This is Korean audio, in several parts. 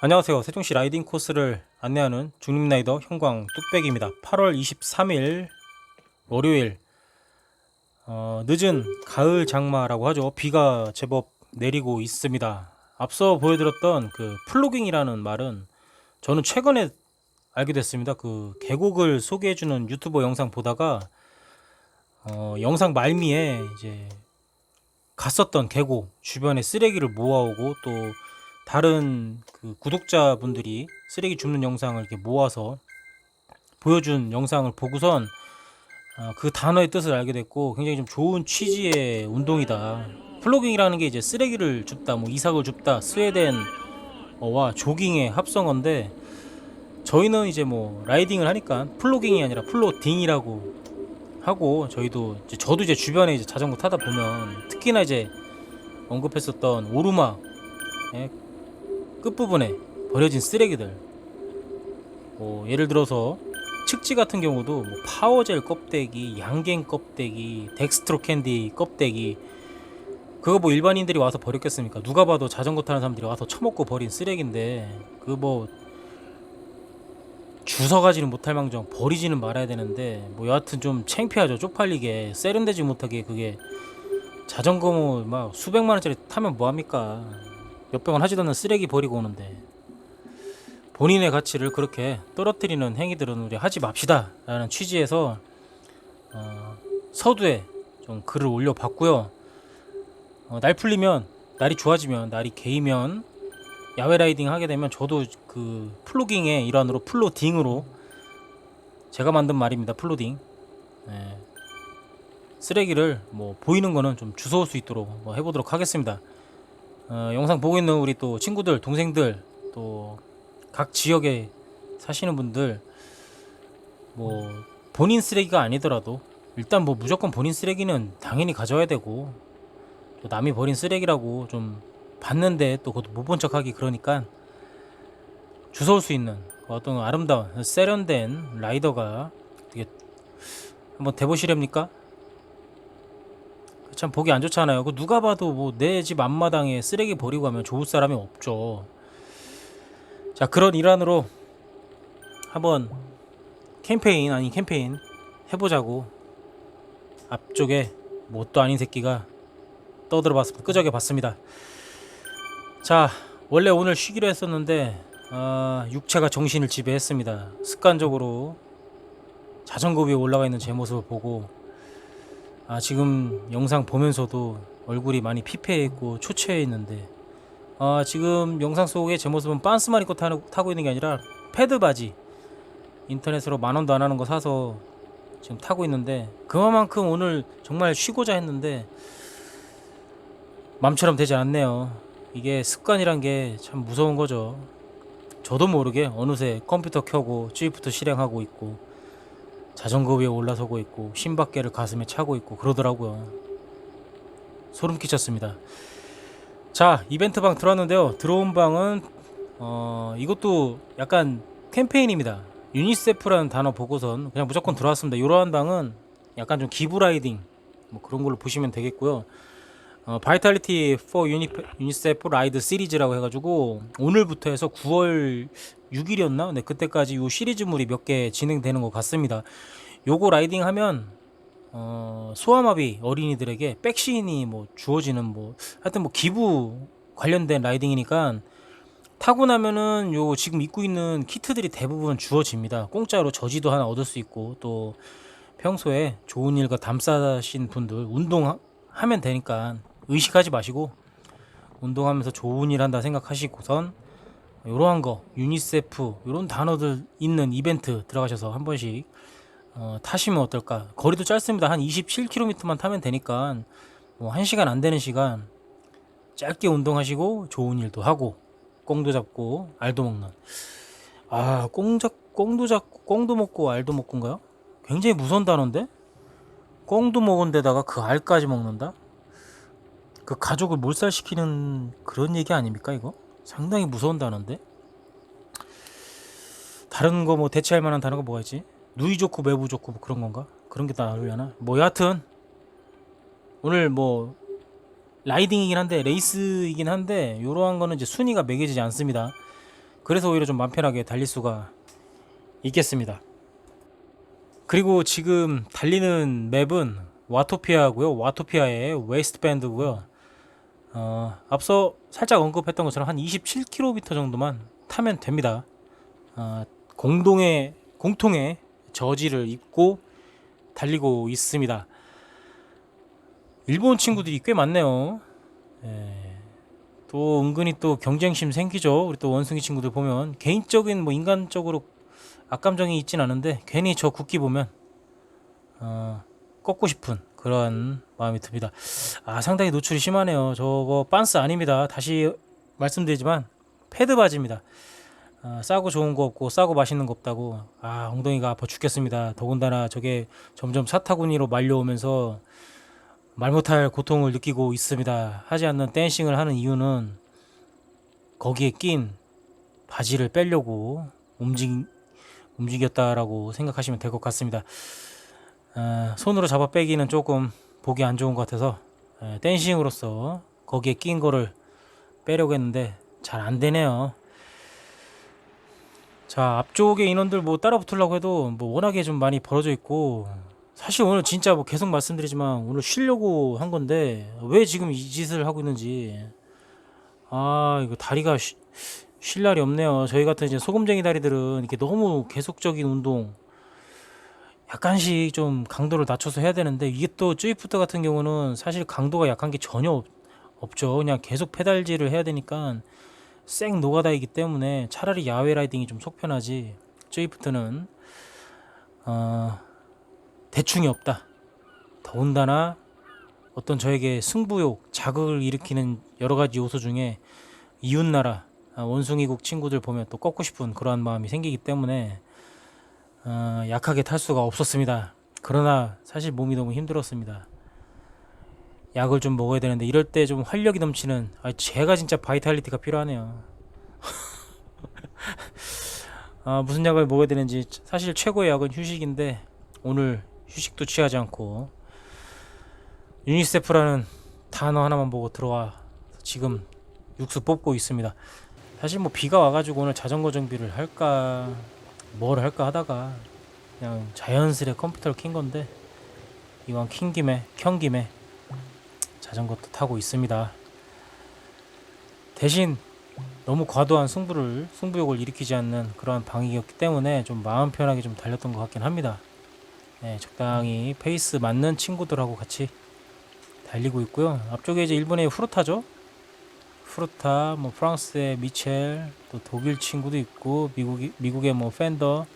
안녕하세요. 세종시 라이딩 코스를 안내하는 중립라이더 형광 뚝배기입니다. 8월 23일 월요일 어, 늦은 가을 장마라고 하죠. 비가 제법 내리고 있습니다. 앞서 보여드렸던 그 플로깅이라는 말은 저는 최근에 알게 됐습니다. 그 계곡을 소개해주는 유튜버 영상 보다가 어, 영상 말미에 이제 갔었던 계곡 주변에 쓰레기를 모아오고 또 다른 그 구독자분들이 쓰레기 줍는 영상을 이렇게 모아서 보여준 영상을 보고선 어, 그 단어의 뜻을 알게 됐고 굉장히 좀 좋은 취지의 운동이다. 플로깅이라는 게 이제 쓰레기를 줍다, 뭐 이삭을 줍다, 스웨덴어와 조깅의 합성어인데 저희는 이제 뭐 라이딩을 하니까 플로깅이 아니라 플로딩이라고 하고 저희도 이제 저도 이제 주변에 이제 자전거 타다 보면 특히나 이제 언급했었던 오르막 예, 끝부분에 버려진 쓰레기들. 뭐 예를 들어서 측지 같은 경우도 뭐 파워젤 껍데기, 양갱 껍데기, 덱스트로 캔디 껍데기 그거 뭐 일반인들이 와서 버렸겠습니까? 누가 봐도 자전거 타는 사람들이 와서 처먹고 버린 쓰레기인데 그 뭐 주워가지는 못할 망정 버리지는 말아야 되는데 뭐 여하튼 좀 창피하죠 쪽팔리게. 세련되지 못하게 그게 자전거 뭐 막 수백만 원짜리 타면 뭐합니까 몇백 원 하지도 않는 쓰레기 버리고 오는데 본인의 가치를 그렇게 떨어뜨리는 행위들은 우리 하지 맙시다 라는 취지에서 어, 서두에 좀 글을 올려봤고요. 어, 날 풀리면 날이 좋아지면 날이 개이면 야외 라이딩 하게 되면 저도 그 플로깅의 일환으로 플로딩으로 제가 만든 말입니다 플로딩. 예. 쓰레기를 뭐 보이는 거는 좀 주워올 수 있도록 뭐 해보도록 하겠습니다 어, 영상 보고 있는 우리 또 친구들, 동생들, 또 각 지역에 사시는 분들, 뭐 본인 쓰레기가 아니더라도 일단 뭐 무조건 본인 쓰레기는 당연히 가져야 되고 또 남이 버린 쓰레기라고 좀 봤는데 또 그것도 못 본 척하기 그러니까 주워올 수 있는 그 어떤 아름다운 세련된 라이더가 되게 한번 대보시렵니까? 참 보기 안 좋잖아요. 그 누가 봐도 뭐 내 집 앞마당에 쓰레기 버리고 가면 좋을 사람이 없죠. 자 그런 일환으로 한번 캠페인 아닌 캠페인 해보자고 앞쪽에 뭣도 아닌 새끼가 떠들어봤습니다. 끄적여 봤습니다. 자 원래 오늘 쉬기로 했었는데 아, 육체가 정신을 지배했습니다. 습관적으로 자전거 위에 올라가 있는 제 모습을 보고 아 지금 영상 보면서도 얼굴이 많이 피폐해 있고 초췌해 있는데 아 지금 영상 속에 제 모습은 빤스만 입고 타는, 타고 있는 게 아니라 패드 바지. 인터넷으로 만 원도 안 하는 거 사서 지금 타고 있는데 그만큼 오늘 정말 쉬고자 했는데 맘처럼 되지 않네요. 이게 습관이란 게 참 무서운 거죠. 저도 모르게 어느새 컴퓨터 켜고 쥐프트 실행하고 있고 자전거 위에 올라서고 있고 신밖에를 가슴에 차고 있고 그러더라고요. 소름 끼쳤습니다. 자 이벤트 방 들어왔는데요. 들어온 방은 어 이것도 약간 캠페인입니다. 유니세프라는 단어 보고선 그냥 무조건 들어왔습니다. 이러한 방은 약간 좀 기부 라이딩 뭐 그런 걸로 보시면 되겠고요. 어, 바이탈리티 4 유니, 유니세프 라이드 시리즈라고 해가지고 오늘부터 해서 9월 6일이었나? 네, 그때까지 요 시리즈물이 몇 개 진행되는 것 같습니다. 요거 라이딩 하면 어, 소아마비 어린이들에게 백신이 뭐 주어지는 뭐 하여튼 뭐 기부 관련된 라이딩이니까 타고 나면은 요 지금 입고 있는 키트들이 대부분 주어집니다. 공짜로 저지도 하나 얻을 수 있고 또 평소에 좋은 일과 담싸신 분들 운동하면 되니까 의식하지 마시고 운동하면서 좋은 일 한다 생각하시고선 요러한 거 유니세프 요런 단어들 있는 이벤트 들어가셔서 한 번씩 어, 타시면 어떨까 거리도 짧습니다 한 27km만 타면 되니까 뭐 1시간 안 되는 시간 짧게 운동하시고 좋은 일도 하고 꽁도 잡고 알도 먹는 아 꽁잡 꽁도 잡고 꽁도 먹고 알도 먹고인가요? 굉장히 무서운 단어인데 꽁도 먹은 데다가 그 알까지 먹는다? 그 가족을 몰살시키는 그런 얘기 아닙니까 이거? 상당히 무서운 단어인데 다른 거 뭐 대체할 만한 단어가 뭐가 있지? 누이 좋고 매부 좋고 뭐 그런 건가? 그런 게 나오려나? 뭐 여하튼 오늘 뭐 라이딩이긴 한데 레이스이긴 한데 이러한 거는 이제 순위가 매겨지지 않습니다. 그래서 오히려 좀 마음 편하게 달릴 수가 있겠습니다. 그리고 지금 달리는 맵은 와토피아고요. 와토피아의 웨이스트 밴드고요. 어, 앞서 살짝 언급했던 것처럼 한 27km 정도만 타면 됩니다. 어, 공동의 공통의 저지를 입고 달리고 있습니다. 일본 친구들이 꽤 많네요. 예. 또 은근히 또 경쟁심 생기죠. 우리 또 원숭이 친구들 보면 개인적인 뭐 인간적으로 악감정이 있진 않은데 괜히 저 국기 보면 어, 꺾고 싶은 그런 마음이 듭니다. 아 상당히 노출이 심하네요. 저거 빤스 아닙니다. 다시 말씀드리지만 패드 바지입니다. 아, 싸고 좋은 거 없고 싸고 맛있는 거 없다고 아 엉덩이가 아파 죽겠습니다. 더군다나 저게 점점 사타구니로 말려오면서 말 못할 고통을 느끼고 있습니다. 하지 않는 댄싱을 하는 이유는 거기에 낀 바지를 빼려고 움직 움직였다라고 생각하시면 될 것 같습니다. 아, 손으로 잡아 빼기는 조금 보기 안 좋은 것 같아서 에, 댄싱으로서 거기에 낀 거를 빼려고 했는데 잘 안 되네요. 자 앞쪽에 인원들 뭐 따라 붙으려고 해도 뭐 워낙에 좀 많이 벌어져 있고 사실 오늘 진짜 뭐 계속 말씀드리지만 오늘 쉬려고 한 건데 왜 지금 이 짓을 하고 있는지 아 이거 다리가 쉬, 쉴 날이 없네요. 저희 같은 이제 소금쟁이 다리들은 이렇게 너무 계속적인 운동 약간씩 좀 강도를 낮춰서 해야 되는데 이게 또 쯔이프트 같은 경우는 사실 강도가 약한 게 전혀 없, 없죠. 그냥 계속 페달질을 해야 되니까 쌩 노가다이기 때문에 차라리 야외 라이딩이 좀 속편하지 쯔이프트는 어, 대충이 없다. 더군다나 어떤 저에게 승부욕, 자극을 일으키는 여러 가지 요소 중에 이웃나라 아, 원숭이국 친구들 보면 또 꺾고 싶은 그러한 마음이 생기기 때문에 어, 약하게 탈 수가 없었습니다. 그러나 사실 몸이 너무 힘들었습니다. 약을 좀 먹어야 되는데 이럴 때 좀 활력이 넘치는 아 제가 진짜 바이탈리티가 필요하네요. 아, 무슨 약을 먹어야 되는지 사실 최고의 약은 휴식인데 오늘 휴식도 취하지 않고 유니세프라는 단어 하나만 보고 들어와 지금 육수 뽑고 있습니다. 사실 뭐 비가 와가지고 오늘 자전거 정비를 할까 뭘 할까 하다가 그냥 자연스레 컴퓨터를 킨 건데 이왕 킨 김에 켠 김에 자전거도 타고 있습니다. 대신 너무 과도한 승부를 승부욕을 일으키지 않는 그러한 방식이었기 때문에 좀 마음 편하게 좀 달렸던 것 같긴 합니다. 네, 적당히 페이스 맞는 친구들하고 같이 달리고 있고요. 앞쪽에 이제 일본의 후르타죠. 후르타, 뭐 프랑스의 미첼, 또 독일 친구도 있고 미국 미국의 뭐 팬더,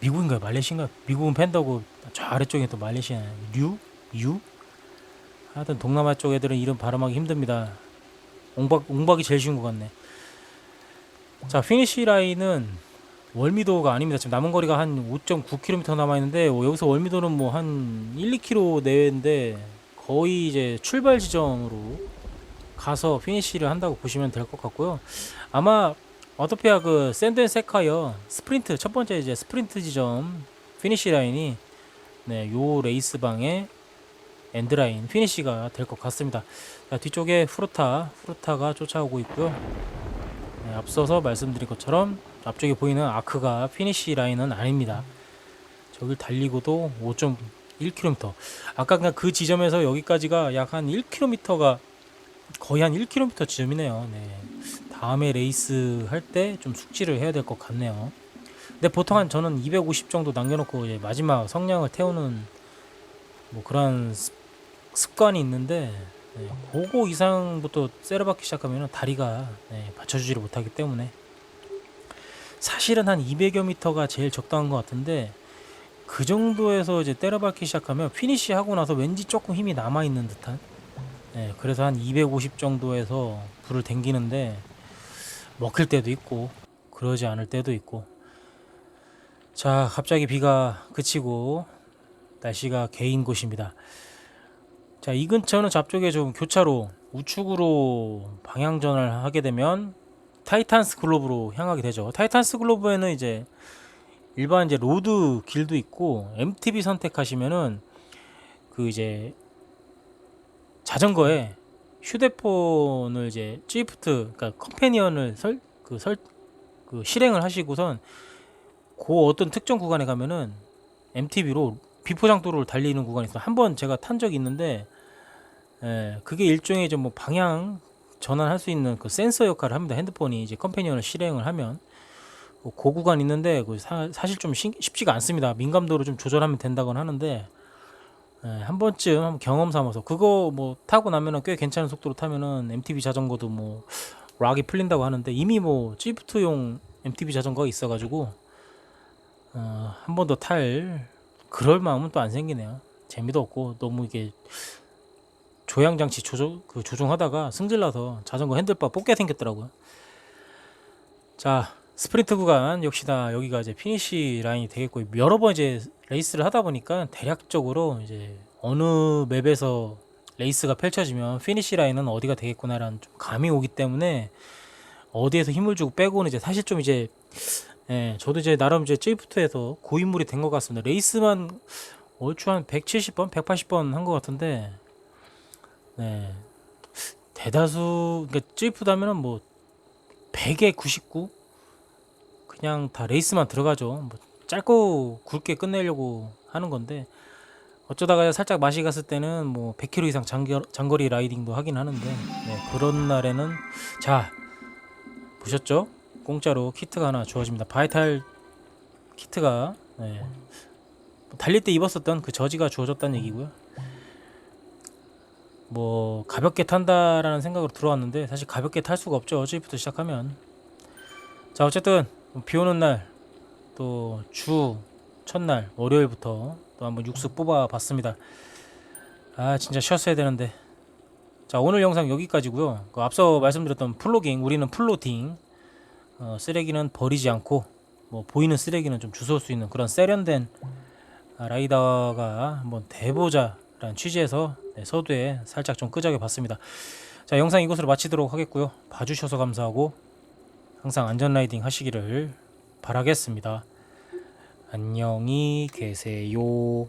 미국인가요? 말레이시인가요? 미국은 팬더고 저 아래쪽에 또 말레이시아 류, 유. 하여튼 동남아 쪽 애들은 이름 발음하기 힘듭니다. 옹박 옹박이 제일 쉬운 것 같네. 자 피니시 라인은 월미도가 아닙니다. 지금 남은 거리가 한 5.9km 남아 있는데 어, 여기서 월미도는 뭐 한 1, 2km 내외인데 거의 이제 출발 지점으로 가서 피니시를 한다고 보시면 될 것 같고요. 아마 어토피아 그 샌드앤세카이어 스프린트 첫 번째 이제 스프린트 지점 피니시 라인이 네, 요 레이스 방의 엔드라인 피니시가 될 것 같습니다. 자, 뒤쪽에 후르타 후르타가 쫓아오고 있고요. 네, 앞서서 말씀드린 것처럼 앞쪽에 보이는 아크가 피니시 라인은 아닙니다. 저길 달리고도 5.1km. 아까 그냥 그 지점에서 여기까지가 약 한 1km가 거의 한 1km 지점이네요. 네. 다음에 레이스 할 때 좀 숙지를 해야 될 것 같네요. 근데 보통 한 저는 250 정도 남겨놓고 이제 마지막 성량을 태우는 뭐 그런 습- 습관이 있는데 네, 그거 이상부터 세려받기 시작하면 다리가 네, 받쳐주지를 못하기 때문에 사실은 한 200여 미터가 제일 적당한 것 같은데 그 정도에서 이제 때려박기 시작하면 피니시 하고 나서 왠지 조금 힘이 남아 있는 듯한 네, 그래서 한 250 정도에서 불을 댕기는데 먹힐 때도 있고 그러지 않을 때도 있고. 자 갑자기 비가 그치고 날씨가 개인 곳입니다. 자 이 근처는 잡쪽에 좀 교차로 우측으로 방향전을 하게 되면 타이탄스 글로브로 향하게 되죠. 타이탄스 글로브에는 이제 일반 이제 로드 길도 있고 MTB 선택하시면은 그 이제 자전거에 휴대폰을 이제 찌프트 그러니까 컴패니언을 설, 그 설 그 실행을 하시고선 그 어떤 특정 구간에 가면은 MTB로 비포장도로를 달리는 구간이 있어. 한 번 제가 탄 적이 있는데 예, 그게 일종의 좀뭐 방향 전환할 수 있는 그 센서 역할을 합니다. 핸드폰이 이제 컴패니언을 실행을 하면 그 구간 있는데 그 사, 사실 좀 신- 쉽지가 않습니다. 민감도를 좀 조절하면 된다고는 하는데 예, 한 번쯤 경험 삼아서 그거 뭐 타고 나면은 꽤 괜찮은 속도로 타면은 MTB 자전거도 뭐 락이 풀린다고 하는데 이미 뭐 지프트용 MTB 자전거가 있어가지고 어, 한 번 더 탈 그럴 마음은 또 안 생기네요. 재미도 없고 너무 이게 조향 장치 조정 그 조종하다가 승질나서 자전거 핸들바 뽑게 생겼더라고요. 자 스프린트 구간 역시나 여기가 이제 피니시 라인이 되겠고 여러 번 이제 레이스를 하다 보니까 대략적으로 이제 어느 맵에서 레이스가 펼쳐지면 피니시 라인은 어디가 되겠구나라는 좀 감이 오기 때문에 어디에서 힘을 주고 빼고는 이제 사실 좀 이제 예, 저도 이제 나름 이제 찌프트에서 고인물이 된 것 같습니다. 레이스만 얼추 한 170번, 180번 한 것 같은데, 네. 대다수, 그러니까 찌프트 하면은 뭐, 100에 99? 그냥 다 레이스만 들어가죠. 뭐, 짧고 굵게 끝내려고 하는 건데, 어쩌다가 살짝 맛이 갔을 때는 뭐, 100km 이상 장거, 장거리 라이딩도 하긴 하는데, 네, 그런 날에는, 자, 보셨죠? 공짜로 키트가 하나 주어집니다. 바이탈 키트가 네. 달릴 때 입었었던 그 저지가 주어졌다는 얘기고요. 뭐 가볍게 탄다라는 생각으로 들어왔는데 사실 가볍게 탈 수가 없죠. 어제부터 시작하면. 자 어쨌든 비 오는 날 또 주 첫날 월요일부터 또 한번 육수 뽑아 봤습니다. 아 진짜 쉬었어야 되는데. 자 오늘 영상 여기까지고요. 그 앞서 말씀드렸던 플로깅 우리는 플로팅 어, 쓰레기는 버리지 않고 뭐 보이는 쓰레기는 좀 주워 수 있는 그런 세련된 아, 라이더가 한번 돼보자라는 취지에서 네, 서두에 살짝 좀 끄적여 봤습니다. 자 영상 이것으로 마치도록 하겠고요. 봐주셔서 감사하고 항상 안전 라이딩 하시기를 바라겠습니다. 안녕히 계세요.